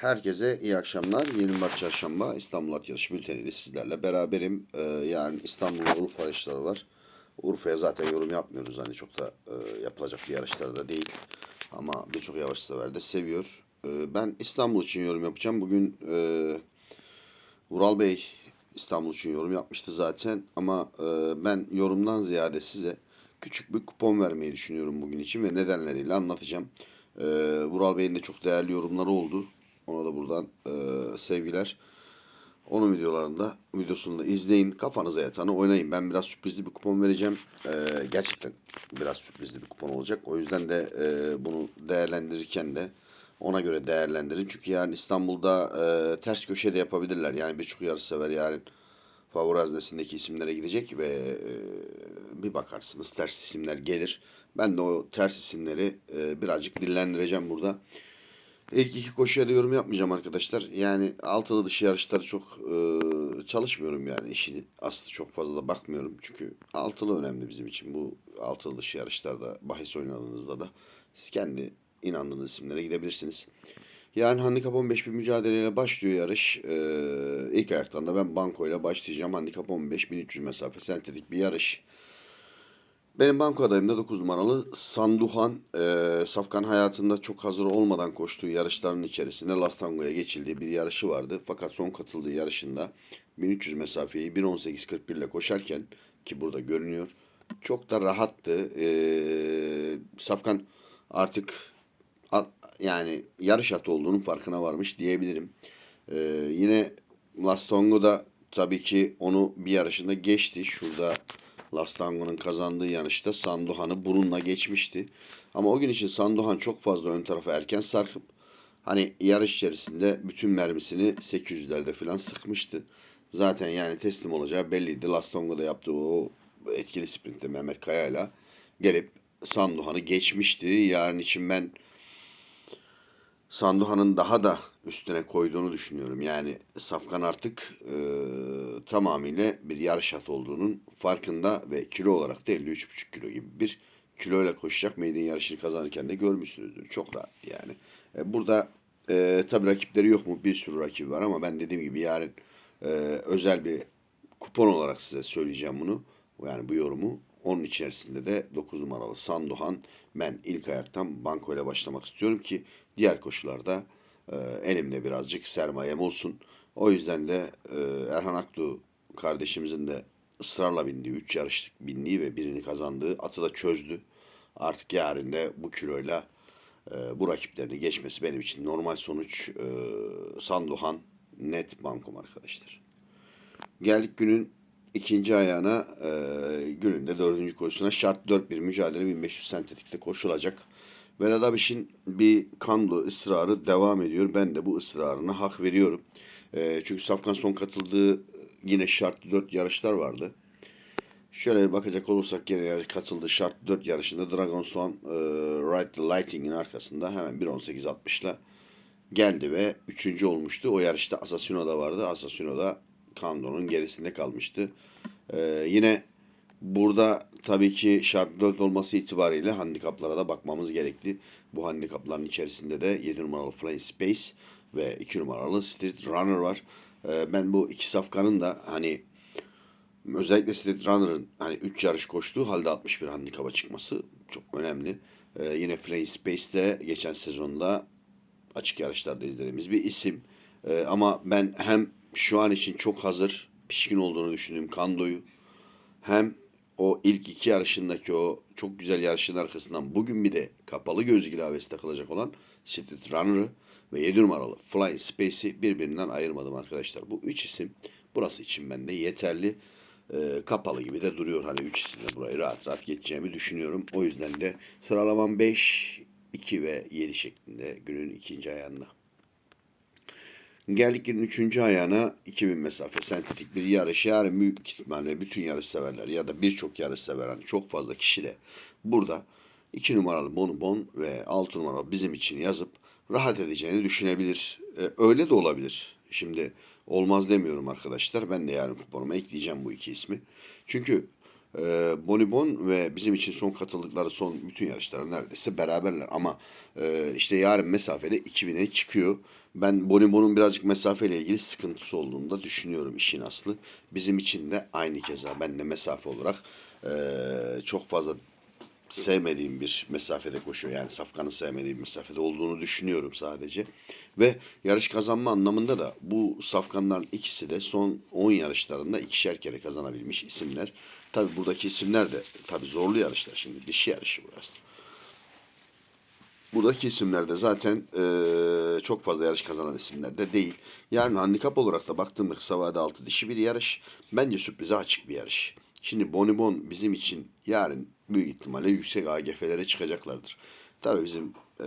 Herkese iyi akşamlar. 20 Mart Çarşamba İstanbul At bülteniyle sizlerle beraberim. Ee, yarın İstanbul'da Urfa yarışları var. Urfa'ya zaten yorum yapmıyoruz. Hani çok da e, yapılacak bir yarışlar da değil. Ama birçok yavaş sever de seviyor. Ee, ben İstanbul için yorum yapacağım. Bugün e, Vural Bey İstanbul için yorum yapmıştı zaten. Ama e, ben yorumdan ziyade size küçük bir kupon vermeyi düşünüyorum bugün için ve nedenleriyle anlatacağım. E, Vural Bey'in de çok değerli yorumları oldu. Ona da buradan e, sevgiler. Onun videolarında, videosunu da izleyin. Kafanıza yatanı oynayın. Ben biraz sürprizli bir kupon vereceğim. E, gerçekten biraz sürprizli bir kupon olacak. O yüzden de e, bunu değerlendirirken de ona göre değerlendirin. Çünkü yani İstanbul'da e, ters köşe de yapabilirler. Yani birçok yarış sever yarın favori haznesindeki isimlere gidecek ve e, bir bakarsınız ters isimler gelir. Ben de o ters isimleri e, birazcık dillendireceğim burada. İlk iki koşuya da yorum yapmayacağım arkadaşlar. Yani altılı dışı yarışları çok e, çalışmıyorum yani. İşi aslı çok fazla da bakmıyorum. Çünkü altılı önemli bizim için. Bu altılı dışı yarışlarda bahis oynadığınızda da siz kendi inandığınız isimlere gidebilirsiniz. Yani handikap 15 bir mücadeleyle başlıyor yarış. Ee, ilk ayaktan da ben banko ile başlayacağım. Handikap 15 1300 mesafe sentetik bir yarış. Benim banko adayım da 9 numaralı Sanduhan. Ee, Safkan hayatında çok hazır olmadan koştuğu yarışların içerisinde Lastango'ya geçildiği bir yarışı vardı. Fakat son katıldığı yarışında 1300 mesafeyi 1.18.41 ile koşarken ki burada görünüyor. Çok da rahattı. Ee, Safkan artık at- yani yarış atı olduğunun farkına varmış diyebilirim. Ee, yine Lastongo da tabii ki onu bir yarışında geçti. Şurada Lastango'nun kazandığı yarışta Sandohan'ı burunla geçmişti. Ama o gün için Sandohan çok fazla ön tarafa erken sarkıp hani yarış içerisinde bütün mermisini 800'lerde falan sıkmıştı. Zaten yani teslim olacağı belliydi. Lastongo'da yaptığı o etkili sprintte Mehmet Kaya'yla gelip Sandohan'ı geçmişti. Yarın için ben Sandohan'ın daha da üstüne koyduğunu düşünüyorum. Yani Safkan artık e, tamamıyla bir yarış at olduğunun farkında ve kilo olarak da 53,5 kilo gibi bir kiloyla koşacak. Maiden yarışını kazanırken de görmüşsünüzdür. Çok rahat yani. E, burada e, tabii rakipleri yok mu? Bir sürü rakibi var ama ben dediğim gibi yarın e, özel bir kupon olarak size söyleyeceğim bunu. Yani bu yorumu. Onun içerisinde de 9 numaralı Sandohan. Ben ilk ayaktan banko ile başlamak istiyorum ki diğer koşularda e, elimde birazcık sermayem olsun. O yüzden de e, Erhan Aktu kardeşimizin de ısrarla bindiği, 3 yarışlık bindiği ve birini kazandığı atı da çözdü. Artık yarın da bu kiloyla e, bu rakiplerini geçmesi benim için normal sonuç. E, Sandohan net bankom arkadaşlar. Geldik günün ikinci ayağına e, günün dördüncü koşusuna şart 4 bir mücadele 1500 sentetikte koşulacak. Vedat Abiş'in bir kanlı ısrarı devam ediyor. Ben de bu ısrarına hak veriyorum. E, çünkü Safkan son katıldığı yine şartlı 4 yarışlar vardı. Şöyle bakacak olursak yine yarış katıldığı şart 4 yarışında Dragon Son e, Right the Lighting'in arkasında hemen 1.18.60'la geldi ve üçüncü olmuştu. O yarışta Asasino da vardı. Asasino da Kando'nun gerisinde kalmıştı. Ee, yine burada tabii ki şart 4 olması itibariyle handikaplara da bakmamız gerekli. Bu handikapların içerisinde de 7 numaralı Flying Space ve 2 numaralı Street Runner var. Ee, ben bu iki safkanın da hani özellikle Street Runner'ın hani 3 yarış koştuğu halde 61 handikapa çıkması çok önemli. Ee, yine Flying Space'te geçen sezonda açık yarışlarda izlediğimiz bir isim. Ee, ama ben hem şu an için çok hazır, pişkin olduğunu düşündüğüm Kando'yu hem o ilk iki yarışındaki o çok güzel yarışın arkasından bugün bir de kapalı göz ilavesi takılacak olan Street Runner'ı ve 7 numaralı Flying Space'i birbirinden ayırmadım arkadaşlar. Bu üç isim burası için bende yeterli. Ee, kapalı gibi de duruyor. Hani üç isimle burayı rahat rahat geçeceğimi düşünüyorum. O yüzden de sıralamam 5, 2 ve 7 şeklinde günün ikinci ayağında. Geldik günün üçüncü ayağına 2000 mesafe sentetik bir yarış. Yarın büyük ihtimalle bütün yarış severler ya da birçok yarış sever hani çok fazla kişi de burada 2 numaralı Bonubon ve 6 numaralı bizim için yazıp rahat edeceğini düşünebilir. Ee, öyle de olabilir. Şimdi olmaz demiyorum arkadaşlar. Ben de yarın kuponuma ekleyeceğim bu iki ismi. Çünkü e, Bonibon ve bizim için son katıldıkları son bütün yarışlar neredeyse beraberler. Ama e, işte yarın mesafede 2000'e çıkıyor. Ben Bonibon'un birazcık mesafeyle ilgili sıkıntısı olduğunu da düşünüyorum işin aslı. Bizim için de aynı keza ben de mesafe olarak e, çok fazla sevmediğim bir mesafede koşuyor. Yani Safkan'ın sevmediği bir mesafede olduğunu düşünüyorum sadece. Ve yarış kazanma anlamında da bu Safkanların ikisi de son 10 yarışlarında ikişer kere kazanabilmiş isimler. Tabi buradaki isimler de tabi zorlu yarışlar şimdi dişi yarışı burası. Buradaki isimler de zaten eee, çok fazla yarış kazanan isimler de değil. Yani handikap olarak da baktığımda kısa vade altı dişi bir yarış. Bence sürprize açık bir yarış. Şimdi Bonibon bizim için yarın büyük ihtimalle yüksek AGF'lere çıkacaklardır. Tabii bizim eee,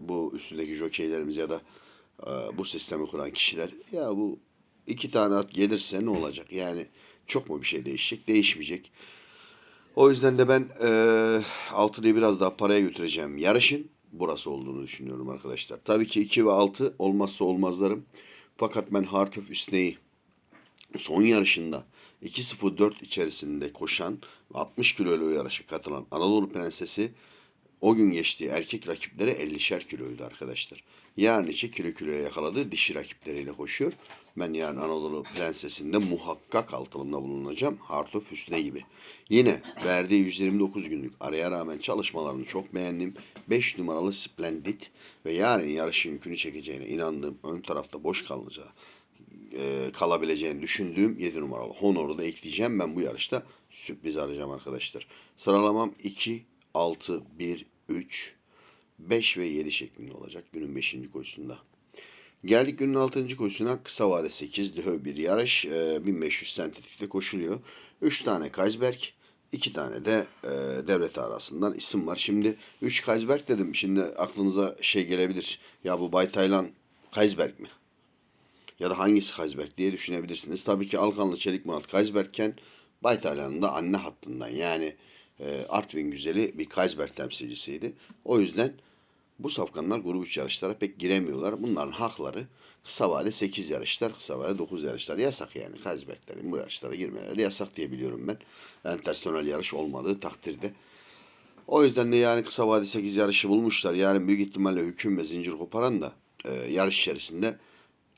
bu üstündeki jokeylerimiz ya da eee, bu sistemi kuran kişiler ya bu iki tane at gelirse ne olacak? Yani çok mu bir şey değişecek? Değişmeyecek. O yüzden de ben eee altılıyı biraz daha paraya götüreceğim yarışın burası olduğunu düşünüyorum arkadaşlar. Tabii ki 2 ve 6 olmazsa olmazlarım. Fakat ben Heart of Üsne'yi son yarışında 2.04 içerisinde koşan ve 60 kilolu yarışa katılan Anadolu Prensesi o gün geçtiği erkek rakipleri 50'şer kiloydu arkadaşlar. Yani içi kilo kiloya yakaladığı dişi rakipleriyle koşuyor. Ben yani Anadolu Prensesi'nde muhakkak altılımda bulunacağım. Heart of Hüsne gibi. Yine verdiği 129 günlük araya rağmen çalışmalarını çok beğendim. 5 numaralı Splendid ve yarın yarışın yükünü çekeceğine inandığım ön tarafta boş kalacağı e, kalabileceğini düşündüğüm 7 numaralı Honor'u da ekleyeceğim. Ben bu yarışta sürpriz arayacağım arkadaşlar. Sıralamam 2, 6, 1, 3, 5 ve 7 şeklinde olacak günün 5. koşusunda. Geldik günün 6. koşusuna kısa vade 8 döv bir yarış. E, 1500 sentetikte koşuluyor. 3 tane Kaysberg, 2 tane de e, devlet arasından isim var. Şimdi 3 Kaysberg dedim. Şimdi aklınıza şey gelebilir. Ya bu Bay Taylan Kaysberg mi? ya da hangisi Kaysberg diye düşünebilirsiniz. Tabii ki Alkanlı Çelik Murat Kaysbergken Baytalan'ın da anne hattından yani e, Artvin güzeli bir Kaysberg temsilcisiydi. O yüzden bu safkanlar grup 3 yarışlara pek giremiyorlar. Bunların hakları kısa vade 8 yarışlar, kısa vade 9 yarışlar. Yasak yani Kaysberglerin bu yarışlara girmeleri yasak diye biliyorum ben. Entersonel yarış olmadığı takdirde. O yüzden de yani kısa vade 8 yarışı bulmuşlar. Yani büyük ihtimalle hüküm ve zincir koparan da e, yarış içerisinde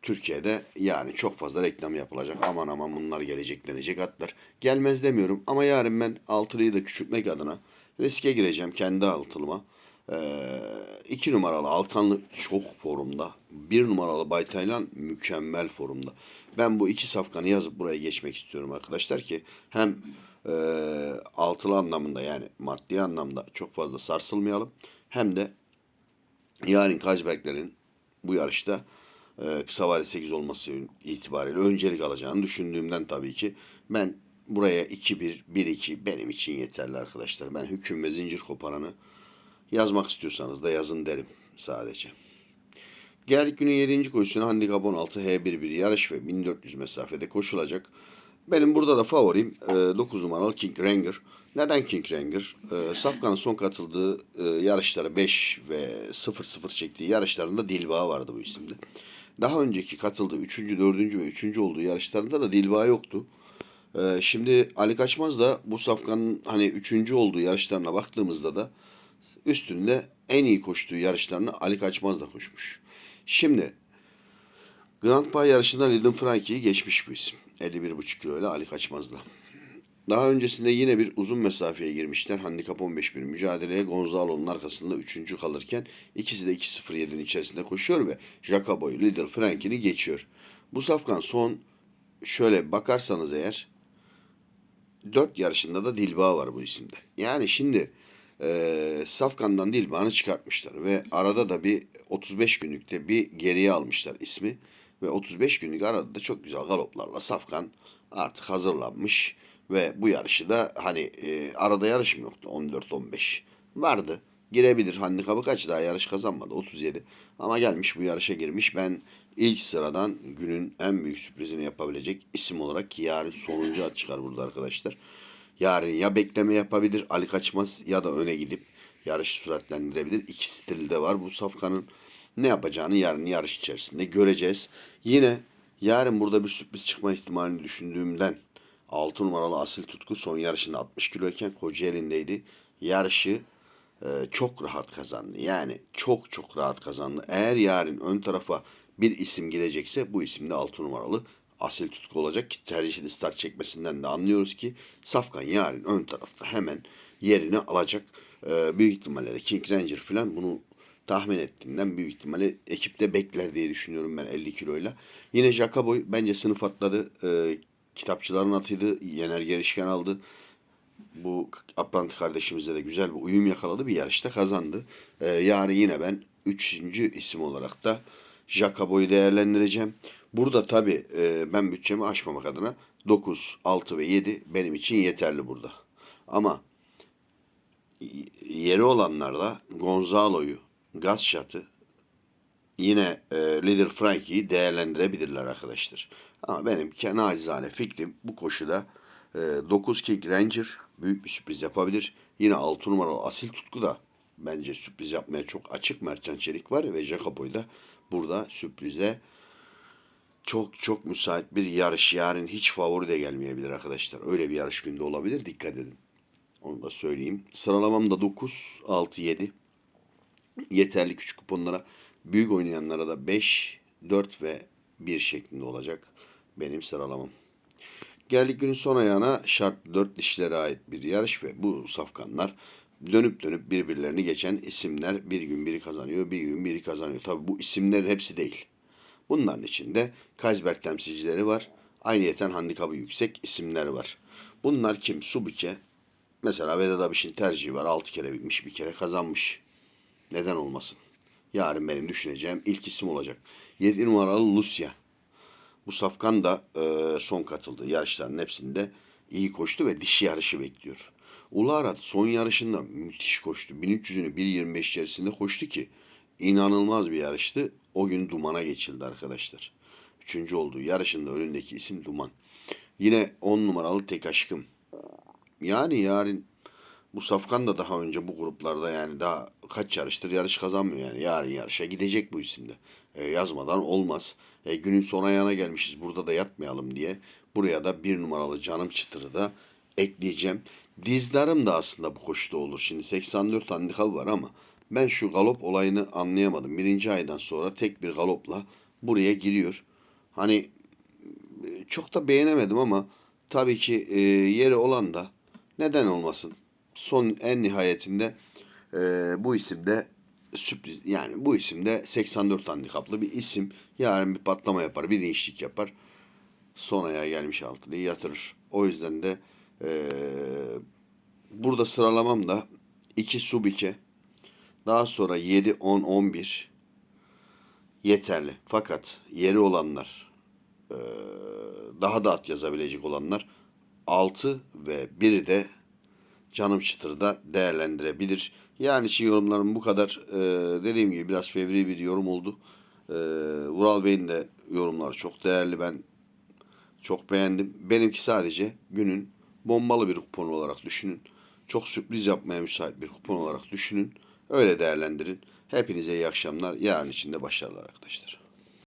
Türkiye'de yani çok fazla reklam yapılacak. Aman aman bunlar gelecek denecek atlar. Gelmez demiyorum ama yarın ben altılıyı da küçültmek adına riske gireceğim kendi altılıma. Ee, iki numaralı Alkanlı çok formda. Bir numaralı Baytaylan mükemmel formda. Ben bu iki safkanı yazıp buraya geçmek istiyorum arkadaşlar ki hem e, altılı anlamında yani maddi anlamda çok fazla sarsılmayalım. Hem de yarın Kazberklerin bu yarışta e, kısa vade 8 olması itibariyle öncelik alacağını düşündüğümden tabii ki ben buraya 2-1, 1-2 benim için yeterli arkadaşlar. Ben hüküm ve zincir koparanı yazmak istiyorsanız da yazın derim sadece. Geldik günün 7. koşusuna handikap 16 H11 yarış ve 1400 mesafede koşulacak. Benim burada da favorim e, 9 numaralı King Ranger. Neden King Ranger? E, Safkan'ın son katıldığı e, yarışları 5 ve 0-0 çektiği yarışlarında Dilba vardı bu isimde. Daha önceki katıldığı 3. 4. ve 3. olduğu yarışlarında da Dilba yoktu. E, şimdi Ali Kaçmaz da bu Safkan'ın hani 3. olduğu yarışlarına baktığımızda da üstünde en iyi koştuğu yarışlarını Ali Kaçmaz da koşmuş. Şimdi Grand Prix yarışında Lydon Frankie'yi geçmiş bu isim. 51,5 kilo ile Ali Kaçmaz'la. Daha öncesinde yine bir uzun mesafeye girmişler. Handikap 15 bir mücadeleye Gonzalo'nun arkasında 3. kalırken ikisi de 2.07'nin içerisinde koşuyor ve Jacobo'yu Lider Frankie'ni geçiyor. Bu safkan son şöyle bakarsanız eğer 4 yarışında da Dilba var bu isimde. Yani şimdi e, Safkan'dan Dilba'nı çıkartmışlar ve arada da bir 35 günlükte bir geriye almışlar ismi ve 35 günlük arada da çok güzel galoplarla Safkan artık hazırlanmış ve bu yarışı da hani e, arada yarış mı yoktu 14-15 vardı girebilir handikapı kaç daha yarış kazanmadı 37 ama gelmiş bu yarışa girmiş ben ilk sıradan günün en büyük sürprizini yapabilecek isim olarak ki yarın sonuncu at çıkar burada arkadaşlar. Yarın ya bekleme yapabilir Ali Kaçmaz ya da öne gidip yarışı süratlendirebilir. İki stili de var bu safkanın. Ne yapacağını yarın yarış içerisinde göreceğiz. Yine yarın burada bir sürpriz çıkma ihtimalini düşündüğümden 6 numaralı Asil Tutku son yarışında 60 kiloyken Kocaeli'ndeydi. Yarışı e, çok rahat kazandı. Yani çok çok rahat kazandı. Eğer yarın ön tarafa bir isim gidecekse bu isim de 6 numaralı Asil Tutku olacak ki tercihli start çekmesinden de anlıyoruz ki Safkan yarın ön tarafta hemen yerini alacak. E, büyük ihtimalle de King Ranger falan bunu tahmin ettiğinden büyük ihtimalle ekipte bekler diye düşünüyorum ben 50 kiloyla. Yine Jacoboy bence sınıf atladı. E, kitapçıların atıydı. Yener Gerişken aldı. Bu Apranti kardeşimizle de güzel bir uyum yakaladı. Bir yarışta kazandı. E, yarın yine ben 3. isim olarak da Jacobo'yu değerlendireceğim. Burada tabii e, ben bütçemi aşmamak adına 9, 6 ve 7 benim için yeterli burada. Ama yeri olanlarla Gonzalo'yu, Gazşat'ı yine e, Leader Frankie'yi değerlendirebilirler arkadaşlar. Ama benim nacizane fikrim bu koşuda e, 9 King Ranger büyük bir sürpriz yapabilir. Yine 6 numaralı Asil Tutku da bence sürpriz yapmaya çok açık. Mertcan Çelik var ve Jacoboy da burada sürprize çok çok müsait bir yarış. Yarın hiç favori de gelmeyebilir arkadaşlar. Öyle bir yarış günde olabilir. Dikkat edin. Onu da söyleyeyim. Sıralamam da 9, 6, 7. Yeterli küçük kuponlara. Büyük oynayanlara da 5, 4 ve 1 şeklinde olacak benim sıralamam. Geldik günün son ayağına şart 4 dişlere ait bir yarış ve bu safkanlar dönüp dönüp birbirlerini geçen isimler bir gün biri kazanıyor, bir gün biri kazanıyor. Tabi bu isimler hepsi değil. Bunların içinde Kaysberg temsilcileri var. Ayrıyeten handikabı yüksek isimler var. Bunlar kim? Subike. Mesela Vedat Abiş'in tercihi var. 6 kere bitmiş, bir kere kazanmış. Neden olmasın? Yarın benim düşüneceğim ilk isim olacak. 7 numaralı Lucia. Safkan da e, son katıldığı yarışların hepsinde iyi koştu ve dişi yarışı bekliyor. Ulu Arat son yarışında müthiş koştu. 1300'ünü 1.25 içerisinde koştu ki inanılmaz bir yarıştı. O gün dumana geçildi arkadaşlar. Üçüncü olduğu yarışında önündeki isim Duman. Yine 10 numaralı tek aşkım. Yani yarın bu Safkan da daha önce bu gruplarda yani daha kaç yarıştır yarış kazanmıyor yani. Yarın yarışa gidecek bu isimde. E, yazmadan olmaz. E, günün son ayağına gelmişiz burada da yatmayalım diye. Buraya da bir numaralı canım çıtırı da ekleyeceğim. Dizlerim de aslında bu koşuda olur. Şimdi 84 handikap var ama ben şu galop olayını anlayamadım. Birinci aydan sonra tek bir galopla buraya giriyor. Hani e, çok da beğenemedim ama tabii ki e, yeri olan da neden olmasın. Son en nihayetinde e, bu isimde sürpriz yani bu isimde 84 handikaplı bir isim. Yarın bir patlama yapar, bir değişiklik yapar. Son ayağa gelmiş altılıyı yatırır. O yüzden de e, burada sıralamam da 2 Subike, daha sonra 7, 10, 11 yeterli. Fakat yeri olanlar, e, daha da at yazabilecek olanlar 6 ve 1'i de canım çıtırda değerlendirebilir. Yani için yorumlarım bu kadar. E, dediğim gibi biraz fevri bir yorum oldu. E, Vural Bey'in de yorumları çok değerli. Ben çok beğendim. Benimki sadece günün bombalı bir kupon olarak düşünün. Çok sürpriz yapmaya müsait bir kupon olarak düşünün. Öyle değerlendirin. Hepinize iyi akşamlar. Yarın için de başarılar arkadaşlar.